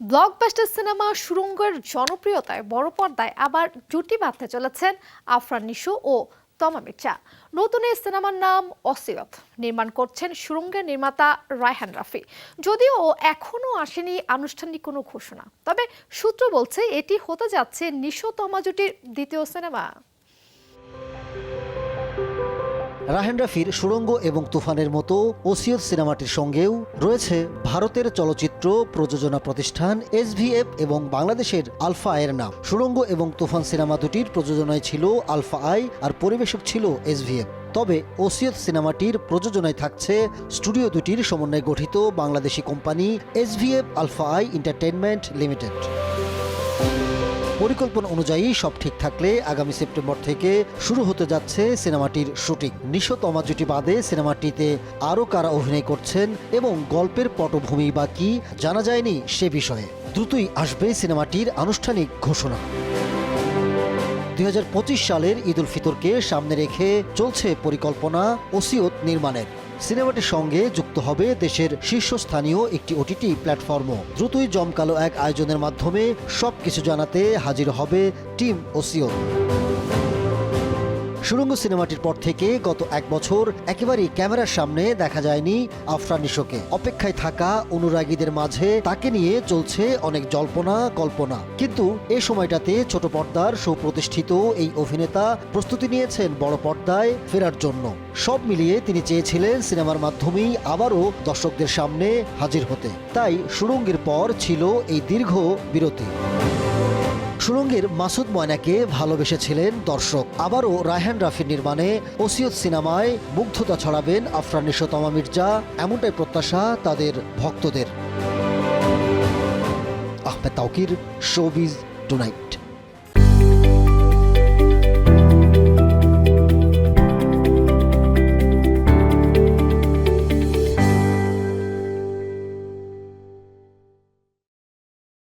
Blockbuster cinema সুরঙ্গের জনপ্রিয়তায় বড় পর্দায় আবার জুটি বাঁধতে চলেছেন আফরান নিশু ও তমা মির্জা। নতুন এই সিনেমার নাম অসিয়ত নির্মাণ করছেন সুরঙ্গের নির্মাতা রায়হান রাফি। যদিও এখনও আসেনি আনুষ্ঠানিক কোনো ঘোষণা। তবে সূত্র বলছে এটি হতে যাচ্ছে নিশো তমা জুটির দ্বিতীয় সিনেমা। রাহেন রাফির সুড়ঙ্গ এবং তুফানের মতো ওসিয়ত সিনেমাটির সঙ্গেও রয়েছে ভারতের চলচ্চিত্র প্রযোজনা প্রতিষ্ঠান এসভিএফ এবং বাংলাদেশের আলফা আয়ের নাম। সুড়ঙ্গ এবং তুফান সিনেমা দুটির প্রযোজনায় ছিল আলফা আই আর পরিবেশক ছিল এসভিএফ। তবে ওসিয়ত সিনেমাটির প্রযোজনায় থাকছে স্টুডিও দুটির সমন্বয়ে গঠিত Bangladeshi company SVF alpha I entertainment limited. পরিকল্পনা অনুযায়ী সব ঠিক থাকলে আগামী সেপ্টেম্বর থেকে শুরু হতে যাচ্ছে সিনেমাটির শুটিং। নিশো তমা জুটি বাদে সিনেমাটিতে আরও কারা অভিনয় করছেন এবং গল্পের পটভূমি বা কি জানা যায়নি সে বিষয়ে। দ্রুতই আসবে সিনেমাটির আনুষ্ঠানিক ঘোষণা। দু হাজার পঁচিশ সালের ঈদ উল ফিতরকে সামনে রেখে চলছে পরিকল্পনা ওসিয়ত নির্মাণের। সিনেমাটির সঙ্গে যুক্ত হবে দেশের শীর্ষস্থানীয় একটি ওটিটি প্ল্যাটফর্মও। দ্রুতই জমকালো এক আয়োজনের মাধ্যমে সব কিছু জানাতে হাজির হবে টিম ওসিয়ত সুরঙ্গ সিনেমাটির পর থেকে গত এক বছর একেবারেই ক্যামেরার সামনে দেখা যায়নি আফরান নিশোকে অপেক্ষায় থাকা অনুরাগীদের মাঝে তাকে নিয়ে চলছে অনেক জল্পনা, কল্পনা। কিন্তু এ সময়টাতে ছোট পর্দার সুপ্রতিষ্ঠিত এই অভিনেতা প্রস্তুতি নিয়েছেন বড় পর্দায় ফেরার জন্য। সব মিলিয়ে তিনি চেয়েছিলেন সিনেমার মাধ্যমেই আবারও দর্শকদের সামনে হাজির হতে। তাই সুরঙ্গের পর ছিল এই দীর্ঘ বিরতি। সুরঙ্গের মাসুদ ময়নাকে ভালোবেসেছিলেন দর্শক। আবারও রায়হান রাফির নির্মাণে ওসিয়ত সিনেমায় মুগ্ধতা ছড়াবেন আফরান নিশোতমা মির্জা, এমনটাই প্রত্যাশা তাদের ভক্তদের। Ahmed Taukir showbiz tonight.